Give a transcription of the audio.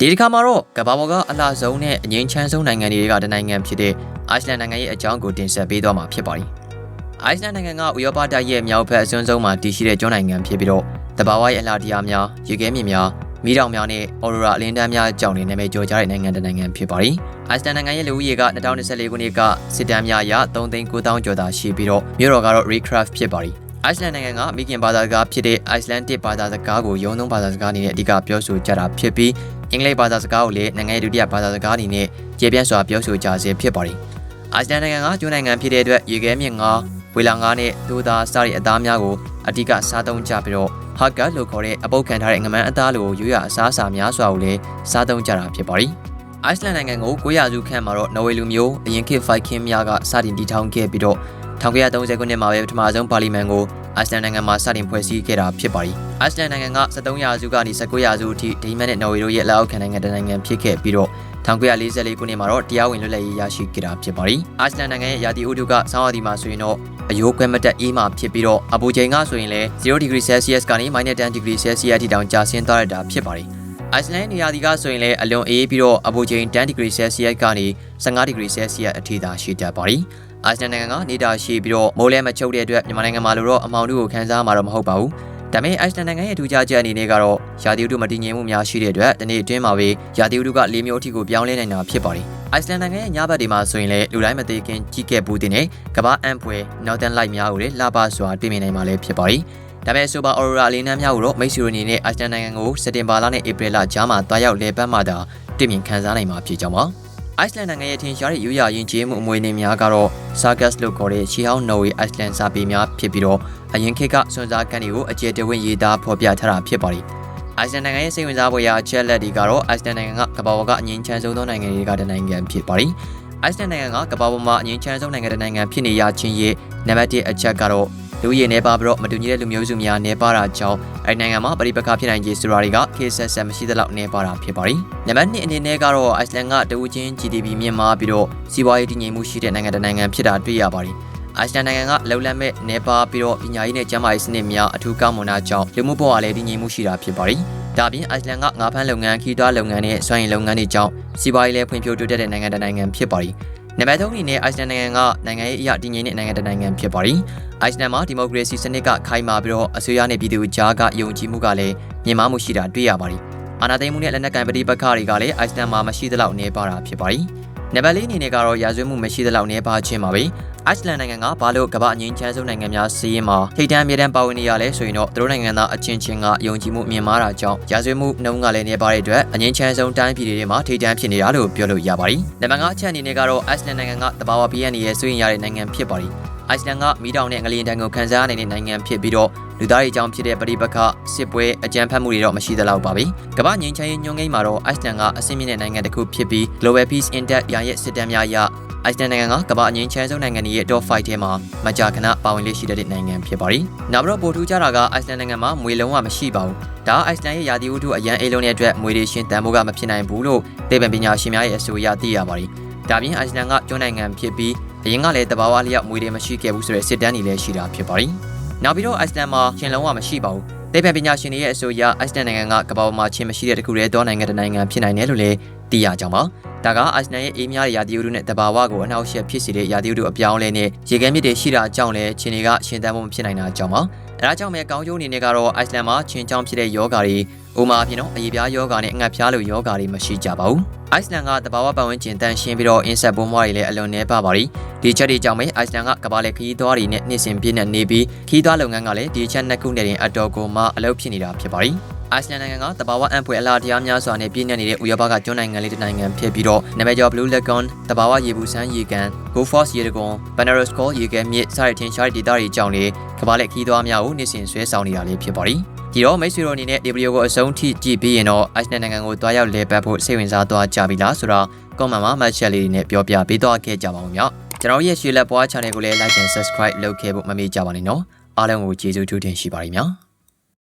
ဒီတစ်ခါမှာတော့ကမ္ဘာပေါ်ကအလှဆုံးနဲ့အငြိမ်းချမ်းဆုံးနိုင်ငံတွေကတနိုင်ငံဖြစ်တဲ့အိုက်စလန်နိုင်ငံရဲ့အကြောင်းကိုတင်ဆက်ပေးသွားမှာဖြစ်ပါတယ်။အိုက်စလန်နိုင်ငံကဥရောပတိုက်ရဲ့မြောက်ဘက်အစွန်းဆုံးမှာတည်ရှိတဲ့ကျွန်းနိုင်ငံဖြစ်ပြီးတော့တဘာဝရဲ့အလှတရားများရေခဲမြစ်များမိတောင်များနဲ့အော်ရိုရာအလင်းတန်းများကြောင့်နေနာမည်ကျော်ကြတဲ့နိုင်ငံတစ်နိုင်ငံဖြစ်ပါတယ်။အိုက်စလန်နိုင်ငံရဲ့လူဦးရေက2024ခုနှစ်ကစစ်တမ်းများအရ3,900ကျော်သာရှိပြီးတော့မြို့တော်ကတော့ Recraft ဖြစ်ပါတယ်။ အိုက်စလန်နိုင်ငံကမိခင်ဘာသာစကားဖြစ်တဲ့ Icelandic ဘာသာစကားကိုရုံးသုံးဘာသာစကားအနေနဲ့အဓိကပြောဆိုကြတာဖြစ်ပြီးအင်္ဂလိပ်ဘာသာစကားကိုလည်းနိုင်ငံရဲ့ဒုတိယဘာသာစကားအနေနဲ့ကျေပြန့်စွာပြောဆိုကြဆဲဖြစ်ပါတယ်။အိုက်စလန်နိုင်ငံကကျွန်းနိုင်ငံဖြစ်တဲ့အတွက်ရေခဲမြစ်ငါးဝေလာငါးနဲ့ဒိုသားစတဲ့အသားများကိုအဓိကစားသုံးကြပြီးတော့ Haggard လို့ခေါ်တဲ့အပုတ်ခံထားတဲ့ငမန်းအသားလိုရိုးရအစားအစာများစွာကိုလည်းစားသုံးကြတာဖြစ်ပါတယ်။အိုက်စလန်နိုင်ငံကို900စုခန့်မှာတော့နော်ဝေလူမျိုးအရင်ခေတ်ဖိုက်ခင်းများကစတင်တည်ထောင်ခဲ့ပြီးတော့ 1930ခုနှစ်မှာပဲပထမဆုံးပါလီမန်ကိုအိုက်စလန်နိုင်ငံမှာစတင်ဖွဲ့စည်းခဲ့တာဖြစ်ပါတယ်။အိုက်စလန်နိုင်ငံက73ရာစုကနေ19ရာစုအထိဒိန်းမတ်နဲ့နော်ဝေတို့ရဲ့လက်အောက်ခံနိုင်ငံတစ်နိုင်ငံဖြစ်ခဲ့ပြီးတော့1944ခုနှစ်မှာတော့တရားဝင်လွတ်လပ်ရေးရရှိခဲ့တာဖြစ်ပါတယ်။အိုက်စလန်နိုင်ငံရဲ့ရာသီဥတုကဆောင်းရာသီမှာဆိုရင်တော့အယိုးကွဲမတက်အေးမှဖြစ်ပြီးတော့အပူချိန်ကဆိုရင်လည်း0 degree Celsius ကနေ -10 degree Celsius အထိတောင်ကျဆင်းသွားရတာဖြစ်ပါတယ်။အိုက်စလန်နေရာဒီကဆိုရင်လည်းအလွန်အေးပြီးတော့အပူချိန်10 degree Celsius ကနေ 15 degree Celsius အထိသာရှိတတ်ပါတယ်။အိုက်စလန်နိုင်ငံကနေတာရှိပြီးတော့မိုးလဲမချုပ်တဲ့အတွက်မြန်မာနိုင်ငံမှာလိုတော့အမောင်တို့ကိုခန်းစားမှာတော့မဟုတ်ပါဘူး။ဒါပေမဲ့အိုက်စလန်နိုင်ငံရဲ့ထူးခြားချက်အနေနဲ့ကတော့ရာသီဥတုမတည်ငြိမ်မှုများရှိတဲ့အတွက်ဒီနေ့အတွင်းမှာပဲရာသီဥတုက၄မျိုးအထိကိုပြောင်းလဲနိုင်တာဖြစ်ပါတယ်။အိုက်စလန်နိုင်ငံရဲ့ညဘက်တွေမှာဆိုရင်လည်းလူတိုင်းမသေးခင်ကြီးခဲ့ဘူးတင်တဲ့ကမ္ဘာအံပွဲ Northern Light များကိုလည်းလှပစွာတွေ့မြင်နိုင်မှာလည်းဖြစ်ပါတယ်။ဒါပေမဲ့ဆိုပါအော်ရိုရာလေးနန်းများကိုတော့မိတ်ဆွေတို့အနေနဲ့အိုက်စလန်နိုင်ငံကိုစက်တင်ဘာလနဲ့ဧပြီလကြားမှာတွားရောက်လည်ပတ်မှသာတွေ့မြင်ခံစားနိုင်မှာဖြစ်ကြောင်းပါ။ အိုက်စလန်နိုင်ငံရဲ့ထင်ရှားတဲ့ရိုးရာယဉ်ကျေးမှုအမွေအနှစ်များကတော့ Sargas လို့ခေါ်တဲ့ရှီဟောင်းနော်ဝေအိုက်စလန်စာပေများဖြစ်ပြီးတော့အရင်ခေတ်ကစွန်စားကန်တွေကိုအကျယ်တဝင့်ရေးသားဖော်ပြထားတာဖြစ်ပါတယ်။အိုက်စလန်နိုင်ငံရဲ့စိတ်ဝင်စားဖွယ်ရာအချက်လက်တွေကတော့အိုက်စလန်နိုင်ငံကကမ္ဘာပေါ်ကအငြိမ်းချမ်းဆုံးသောနိုင်ငံတွေကတစ်နိုင်ငံဖြစ်ပါတယ်။အိုက်စလန်နိုင်ငံကကမ္ဘာပေါ်မှာအငြိမ်းချမ်းဆုံးနိုင်ငံတစ်နိုင်ငံဖြစ်နေရခြင်းရဲ့နံပါတ်1အချက်ကတော့ လူရည်နေပါပြီးတော့မတူညီတဲ့လူမျိုးစုများနေပါတာကြောင့်အဲဒီနိုင်ငံမှာပြည်ပခါဖြစ်နိုင်ခြေဆိုတာတွေကခေတ်ဆက်ဆက်မရှိသလောက်နေပါတာဖြစ်ပါတယ်။နံပါတ်2အနေနဲ့ကတော့အိုက်စလန်ကတဝူချင်း GDP မြင့်မားပြီးတော့စီးပွားရေးတည်ငြိမ်မှုရှိတဲ့နိုင်ငံတစ်နိုင်ငံဖြစ်တာတွေ့ရပါတယ်။အိုက်စလန်နိုင်ငံကလုံလတ်မဲ့နေပါပြီးတော့ပညာရေးနဲ့ကျန်းမာရေးစနစ်များအထူးကောင်းမွန်တာကြောင့်လူမှုဘဝလည်းတည်ငြိမ်မှုရှိတာဖြစ်ပါတယ်။ဒါပြင်အိုက်စလန်ကငါးဖမ်းလုပ်ငန်းခီးသွွားလုပ်ငန်းနဲ့စွမ်းရည်လုပ်ငန်းတွေကြောင့်စီးပွားရေးလည်းဖွံ့ဖြိုးတိုးတက်တဲ့နိုင်ငံတစ်နိုင်ငံဖြစ်ပါတယ်။ နံပါတ်3အနေနဲ့အိုက်စလန်နိုင်ငံကနိုင်ငံရေးအရာတည်ငြိမ်တဲ့နိုင်ငံတစ်နိုင်ငံဖြစ်ပါတယ်။အိုက်စလန်မှာဒီမိုကရေစီစနစ်ကခိုင်မာပြီးတော့အစိုးရနဲ့ပြည်သူကြားကယုံကြည်မှုကလည်းမြင့်မားမှုရှိတာတွေ့ရပါတယ်။အာဏာသိမ်းမှုနဲ့လက်နက်ကိုင်ပဋိပက္ခတွေကလည်းအိုက်စလန်မှာမရှိသလောက်နေပါတာဖြစ်ပါတယ်။ နံပါတ်4အနေနဲ့ကတော့ရာဇဝတ်မှုမရှိသလောက်နေပါခြင်းပါပဲ။အိုက်စလန်နိုင်ငံကဘာလို့ကမ္ဘာအငြိမ်းချမ်းဆုံးနိုင်ငံများစီးရင်မှာထိပ်တန်းအမြဲတမ်းပါဝင်နေရလဲဆိုရင်တော့သူတို့နိုင်ငံသားအချင်းချင်းကယုံကြည်မှုမြင့်မားတာကြောင့်ရာဇဝတ်မှုနှုန်းကလည်းနေပါတဲ့အတွက်အငြိမ်းချမ်းဆုံးတိုင်းပြည်တွေမှာထိပ်တန်းဖြစ်နေတာလို့ပြောလို့ရပါတယ်။နံပါတ်5အချက်အနေနဲ့ကတော့အိုက်စလန်နိုင်ငံကတဘာဝ BN ရဲ့ဆွေးရင်ရတဲ့နိုင်ငံဖြစ်ပါတယ်။အိုက်စလန်ကမိတောင်နဲ့ငလျင်တန်းကိုခန်းစားနိုင်တဲ့နိုင်ငံဖြစ်ပြီးတော့ လူသားတွေအကြောင်းဖြစ်တဲ့ပဋိပက္ခစစ်ပွဲအကြမ်းဖက်မှုတွေတော့မရှိသလောက်ပါပဲ။ကမ္ဘာငြိမ်းချမ်းရေးညွှန်းကိန်းမှာတော့အိုက်စလန်ကအဆင့်မြင့်တဲ့နိုင်ငံတစ်ခုဖြစ်ပြီး Global Peace Index ရာရဲ့စစ်တမ်းများအရအိုက်စလန်နိုင်ငံကကမ္ဘာအငြိမ်းချမ်းဆုံးနိုင်ငံတွေရဲ့ top 5ထဲမှာမကြာခဏပါဝင်လေးရှိတဲ့နိုင်ငံဖြစ်ပါတယ်။နောက်ပြီးတော့ပိုထူးကြတာကအိုက်စလန်နိုင်ငံမှာမွေလုံးဝမရှိပါဘူး။ဒါအိုက်စလန်ရဲ့ရာသီဥတုအရန်အေးလုံးတဲ့အတွက်မွေတွေရှင်တန်ဖိုးကမဖြစ်နိုင်ဘူးလို့သိပ္ပံပညာရှင်များရဲ့အဆိုအရသိရပါတယ်။ဒါပြင်အိုက်စလန်ကကျွန်းနိုင်ငံဖြစ်ပြီးအရင်ကလည်းတဘာဝလျောက်မွေတွေမရှိခဲ့ဘူးဆိုတဲ့စစ်တမ်းတွေလည်းရှိတာဖြစ်ပါတယ်။ နောက်ပြီးတော့အိုက်စလန်မှာရှင်လုံးဝမရှိပါဘူး။သိပ္ပံပညာရှင်တွေရဲ့အဆိုအရအိုက်စလန်နိုင်ငံကကမ္ဘာပေါ်မှာချင်းမရှိတဲ့တခုတည်းသောနိုင်ငံတစ်နိုင်ငံဖြစ်နိုင်တယ်လို့လည်းသိရကြောင်းပါ။ဒါကအာဆနယ်ရဲ့အေးများတဲ့ရာသီဥတုနဲ့တဘာဝကိုအနှောက်အယှက်ဖြစ်စေတဲ့ရာသီဥတုအပြောင်းအလဲနဲ့ရေခဲမြစ်တွေရှိတာကြောင့်လည်းချင်းတွေကရှင်သန်မှုမဖြစ်နိုင်တာကြောင့်ပါအဲဒါကြောင့်ပဲကောင်းကျိုးအနေနဲ့ကတော့အိုက်စလန်မှာချင်းချောင်းဖြစ်တဲ့ယောဂါတွေ ဥမာအပြင်တော့အရေပြားယောဂါနဲ့အငတ်ဖျားလိုယောဂါတွေမရှိကြပါဘူးအိုက်စလန်ကတဘာဝပတ်ဝန်းကျင်တန်ရှင်းပြီးတော့အင်းဆက်ပိုးမွားတွေလည်းအလွန်နှဲပါပါရီဒီချက်တွေကြောင့်ပဲအိုက်စလန်ကကဘာလေခီးသွားတွေနဲ့နှိမ့်စင်ပြည့်နဲ့နေပြီးခီးသွားလုပ်ငန်းကလည်းဒီချက်နှစ်ခုနဲ့တင်အတော်ကိုမှအလုပ်ဖြစ်နေတာဖြစ်ပါရီအိုက်စလန်နိုင်ငံကတဘာဝအံဖွယ်အလားတရားများစွာနဲ့ပြည့်နေနေတဲ့ဥရောပကကျွန်းနိုင်ငံလေးတစ်နိုင်ငံဖြစ်ပြီးတော့နာမည်ကျော် Blue Lagoon တဘာဝရေဘူးဆန်းရေကန် Go Force ရေတကွန် Benares Call ရေကန်မြစ်စတဲ့ထင်ရှားတဲ့ဒေသတွေကြောင့်လေကဘာလက်ခီးသွားများကိုနေ့စဉ်ဆွဲဆောင်နေတာလေးဖြစ်ပါတယ် ဒီတော့မိတ်ဆွေတို့အနေနဲ့ဒီဗီဒီယိုကိုအဆုံးထိကြည့်ပြီးရင်တော့အိုက်စလန်နိုင်ငံကိုတွားရောက်လဲပတ်ဖို့စိတ်ဝင်စားသွားကြပြီလားဆိုတော့ comment မှာမှတ်ချက်လေးတွေနဲ့ပြောပြပေးသွားခဲ့ကြပါဦးမြောက်ကျွန်တော်ရဲ့ရွှေလက်ပွား channel ကိုလည်း like and subscribe လုပ်ခဲ့ဖို့မမေ့ကြပါနဲ့နော်အားလုံးကိုကျေးဇူးထူးတင်ရှိပါတယ်မြောက်